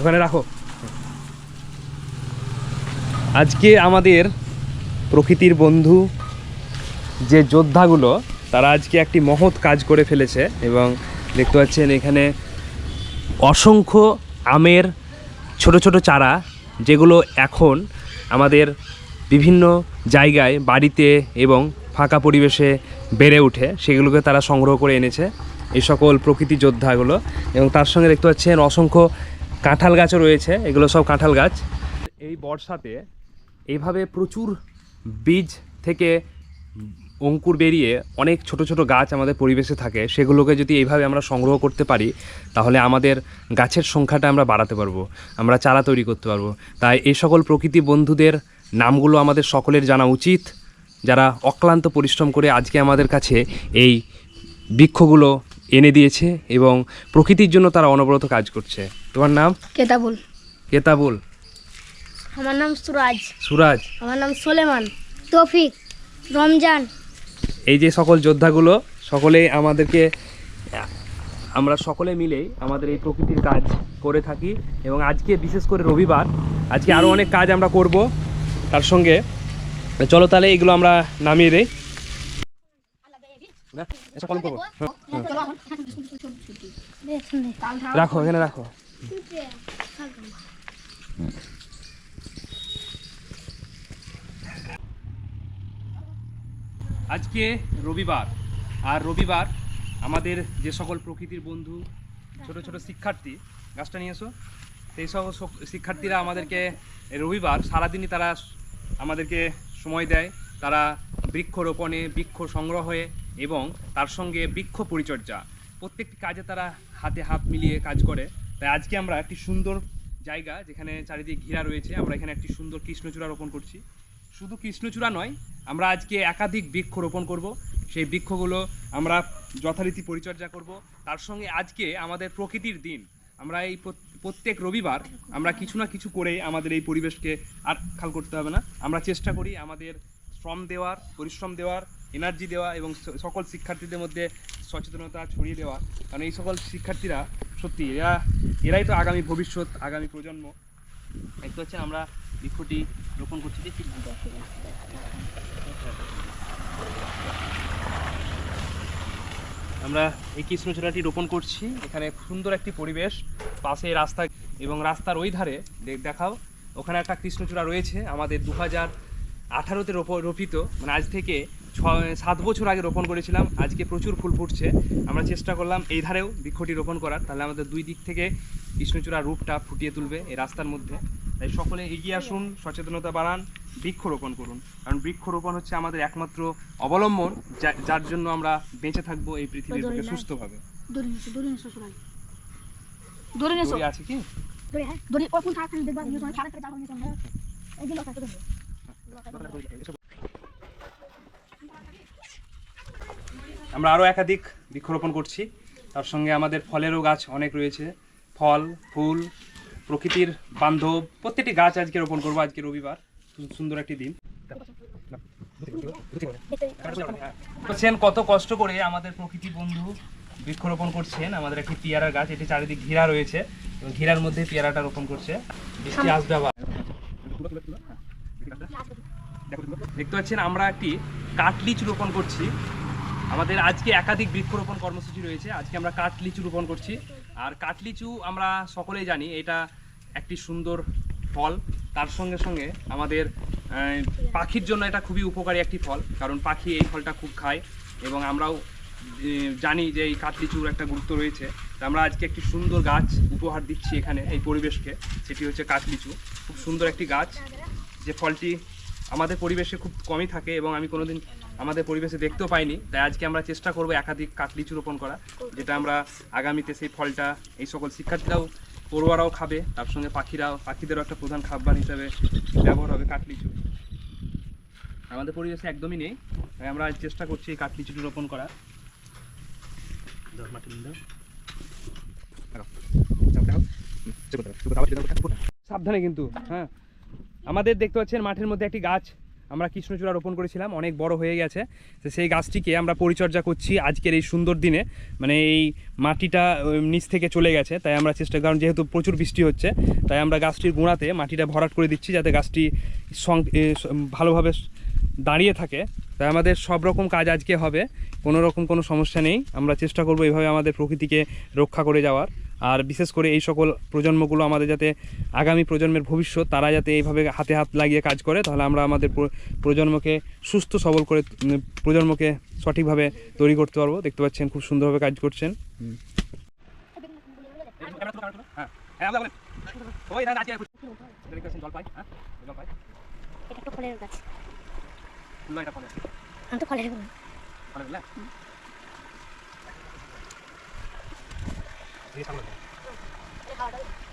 ওখানে রাখো। আজকে আমাদের প্রকৃতির বন্ধু যে যোদ্ধাগুলো, তারা আজকে একটি মহৎ কাজ করে ফেলেছে এবং দেখতে পাচ্ছেন এখানে অসংখ্য আমের ছোট ছোট চারা, যেগুলো এখন আমাদের বিভিন্ন জায়গায় বাড়িতে এবং ফাঁকা পরিবেশে বেড়ে উঠে, সেগুলোকে তারা সংগ্রহ করে এনেছে এই সকল প্রকৃতি যোদ্ধাগুলো। এবং তার সঙ্গে দেখতে পাচ্ছেন অসংখ্য কাঁঠাল গাছও রয়েছে, এগুলো সব কাঁঠাল গাছ। এই বর্ষাতে এইভাবে প্রচুর বীজ থেকে অঙ্কুর বেরিয়ে অনেক ছোট ছোট গাছ আমাদের পরিবেশে থাকে, সেগুলোকে যদি এইভাবে আমরা সংগ্রহ করতে পারি, তাহলে আমাদের গাছের সংখ্যাটা আমরা বাড়াতে পারব, আমরা চারা তৈরি করতে পারব। তাই এই সকল প্রকৃতি বন্ধুদের নামগুলো আমাদের সকলের জানা উচিত। যারা অক্লান্ত পরিশ্রম করে আজকে আমাদের কাছে এই বৃক্ষগুলো এনে দিয়েছে এবং প্রকৃতির জন্য তারা অনবরত কাজ করছে। তোমার নাম? কেতাবুল। কেতাবুল। আমার নাম সুরাজ। সুরাজ। আমার নাম সোলেমান। তৌফিক। রমজান। এই যে সকল যোদ্ধাগুলো সকলেই আমাদেরকে আমরা সকলে মিলেই আমাদের এই প্রকৃতির কাজ করে থাকি এবং আজকে বিশেষ করে রবিবার আজকে আরও অনেক কাজ আমরা করব। তার সঙ্গে চলো তাহলে এগুলো আমরা নামিয়ে দেই। হ্যাঁ, হ্যাঁ। রাখো এখানে রাখো আজকে রবিবার আর রবিবার আমাদের যে সকল প্রকৃতির বন্ধু ছোট ছোট শিক্ষার্থী গাছটা নিয়ে এসো সেই সব শিক্ষার্থীরা আমাদেরকে রবিবার সারাদিনই তারা আমাদেরকে সময় দেয়, তারা বৃক্ষরোপণে, বৃক্ষ সংগ্রহে এবং তার সঙ্গে বৃক্ষ পরিচর্যা। প্রত্যেকটি কাজে তারা হাতে হাত মিলিয়ে কাজ করে। তাই আজকে আমরা একটি সুন্দর জায়গা যেখানে চারিদিকে ঘেরা রয়েছে, আমরা এখানে একটি সুন্দর কৃষ্ণচূড়া রোপণ করছি। শুধু কৃষ্ণচূড়া নয়, আমরা আজকে একাধিক বৃক্ষ রোপণ করব। সেই বৃক্ষগুলো আমরা যথারীতি পরিচর্যা করব। তার সঙ্গে আজকে আমাদের প্রকৃতির দিন। আমরা এই প্রত্যেক রবিবার আমরা কিছু না কিছু করে আমাদের এই পরিবেশকে আর খাল করতে হবে না। আমরা চেষ্টা করি আমাদের শ্রম দেওয়ার, পরিশ্রম দেওয়ার এনার্জি দেওয়া এবং সকল শিক্ষার্থীদের মধ্যে সচেতনতা ছড়িয়ে দেওয়া। কারণ এই সকল শিক্ষার্থীরা সত্যি এরা, এরাই তো আগামী ভবিষ্যৎ, আগামী প্রজন্ম। দেখতে হচ্ছে আমরা বৃক্ষটি রোপণ করছি যে দেখি আমরা এই কৃষ্ণচূড়াটি রোপণ করছি। এখানে সুন্দর একটি পরিবেশ, পাশে রাস্তা এবং রাস্তার ওই ধারে, দেখ- দেখাও, ওখানে একটা কৃষ্ণচূড়া রয়েছে, আমাদের দু হাজার আঠারোতে রোপ, রোপিত। মানে আজ থেকে ছ, সাত বছর আগে রোপণ করেছিলাম, আজকে প্রচুর ফুল ফুটছে। আমরা চেষ্টা করলাম এই ধারেও বৃক্ষটি রোপণ করার। তাহলে আমাদের দুই দিক থেকে কৃষ্ণচূড়ার রূপটা ফুটিয়ে তুলবে এই রাস্তার মধ্যে। তাই সকলে এগিয়ে আসুন সচেতনতা বাড়ান বৃক্ষরোপণ করুন। কারণ বৃক্ষরোপণ হচ্ছে আমাদের একমাত্র অবলম্বন যার জন্য আমরা বেঁচে থাকব এই পৃথিবী দড়ি বুকে সুস্থভাবে। দড়ি নিছো দড়ি নিছো সুরাজ দড়ি নিছো দড়ি আছে কি? দড়ি দড়ি ওই কোন থাকা আছে আমরা আরও একাধিক বৃক্ষরোপণ করছি। তার সঙ্গে আমাদের ফলেরও গাছ অনেক রয়েছে। ফল ফুল প্রকৃতির বান্ধব প্রত্যেকটি গাছ আজকে রোপণ করব আজকে রবিবার। সুন্দর একটি দিন। দেখছেন কত কষ্ট করে আমাদের প্রকৃতি বন্ধু বৃক্ষরোপণ করছেন আমাদের একটি পেয়ারার গাছ এটি চারিদিক ঘেরা রয়েছে এবং ঘেরার মধ্যে পেয়ারাটা রোপণ করছে। বৃষ্টি আসবে আবার। দেখতে পাচ্ছেন আমরা একটি কাঠলিচু রোপণ করছি। আমাদের আজকে একাধিক বৃক্ষরোপণ কর্মসূচি রয়েছে আজকে আমরা কাঠলিচু রোপণ করছি। আর কাঠলিচু আমরা সকলেই জানি, এটা একটি সুন্দর ফল। তার সঙ্গে সঙ্গে আমাদের পাখির জন্য এটা খুবই উপকারী একটি ফল, কারণ পাখি এই ফলটা খুব খায় এবং আমরাও জানি যে এই কাঠলিচুর একটা গুরুত্ব রয়েছে। আমরা আজকে একটি সুন্দর গাছ উপহার দিচ্ছি এখানে, এই পরিবেশকে। সেটি হচ্ছে কাঠলিচু খুব সুন্দর একটি গাছ। যে ফলটি আমাদের পরিবেশে খুব কমই থাকে এবং আমি কোনোদিন আমাদের পরিবেশে দেখতেও পাইনি। তাই আজকে আমরা চেষ্টা করব একাধিক কাটলিচু রোপণ করা, যেটা আমরা আগামীতে সেই ফলটা এই সকল শিক্ষার্থীরাও, পড়ুয়ারাও খাবে, তার সঙ্গে পাখিরাও, পাখিদেরও একটা প্রধান খাবার হিসাবে ব্যবহার হবে কাটলিচু। আমাদের পরিবেশে একদমই নেই, তাই আমরা আজ চেষ্টা করছি এই কাটলিচুটি রোপণ করা। সাবধানে কিন্তু হ্যাঁ। আমাদের দেখতে পাচ্ছেন মাঠের মধ্যে একটি গাছ। আমরা কৃষ্ণচূড়া রোপণ করেছিলাম, অনেক বড় হয়ে গেছে। তো সেই গাছটিকে আমরা পরিচর্যা করছি আজকের এই সুন্দর দিনে। মানে এই মাটিটা নিচ থেকে চলে গেছে, তাই আমরা চেষ্টা, কারণ যেহেতু প্রচুর বৃষ্টি হচ্ছে, তাই আমরা গাছটির গোড়াতে মাটিটা ভরাট করে দিচ্ছি যাতে গাছটি ভালোভাবে দাঁড়িয়ে থাকে। তাই আমাদের সব রকম কাজ আজকে হবে, কোনো রকম কোনো সমস্যা নেই। আমরা চেষ্টা করব এইভাবে আমাদের প্রকৃতিকে রক্ষা করে যাওয়ার। আর বিশেষ করে এই সকল প্রজন্মগুলো আমাদের যাতে আগামী প্রজন্মের ভবিষ্যৎ তারা যাতে এইভাবে হাতে হাত লাগিয়ে কাজ করে তাহলে আমরা আমাদের প্রজন্মকে সুস্থ সবল করে প্রজন্মকে সঠিকভাবে তৈরি করতে পারব। দেখতে পাচ্ছেন খুব সুন্দরভাবে কাজ করছেন। এটা তো ফলের গাছ আমি তো ফলের গাছ খাওয়া দাওয়া